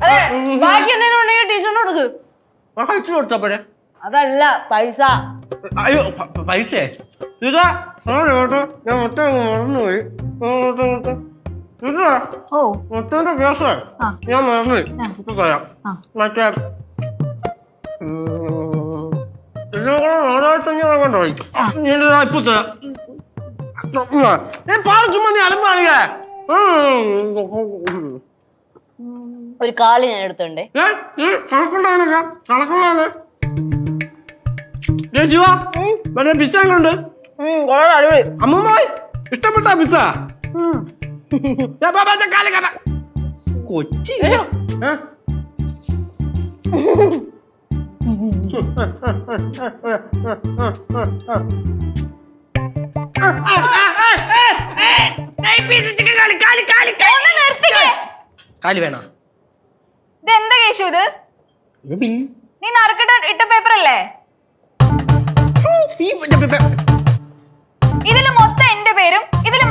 അതെ ബാക്കി എന്തെങ്കിലും ഉണ്ടെങ്കിൽ ടീച്ചറിന് കൊടുക്ക്. കഴിച്ചു കൊടുത്തപ്പോഴേ അതല്ല പൈസ. അയ്യോ പൈസേ ഇതാ സോറി കേട്ടോ ഞാൻ മൊത്തം അങ്ങ് മറന്നുപോയി. മൊത്തം മൊത്തം. ഇതാ ഓ. മൊത്തത്തിന്റെ കേസേ. ആ. ഞാൻ മറന്നുപോയി. ഇപ്പൊ തരാം ആ. മറ്റേ ഉം, ഇതിനേക്കാൾ നാലായിരത്തി അഞ്ഞൂറ് കൊണ്ട് പോയി ഞാൻ ഇതാ ഇപ്പൊ തരാം. ഏ പാറ ചുമ്മാ നീ അലമ്പാണിയേ ഒരു കാൽ ഞാൻ എടുത്തുണ്ട്. പിസ്സ എങ്ങോണ്ട് കൊള്ളാം അടിപൊളി അമ്മൂമ്മ ഇഷ്ടപ്പെട്ട പിസ്സ. കൊച്ചി ഏ? കാൽ വേണോ? ഇതെന്താ കേശു ഇത്? ഇത് ബിൽ. നീ നറുക്കിട്ട് ഇട്ട പേപ്പർ അല്ലേ? ഇതിൽ മൊത്തം എന്റെ പേരും ഇതിൽ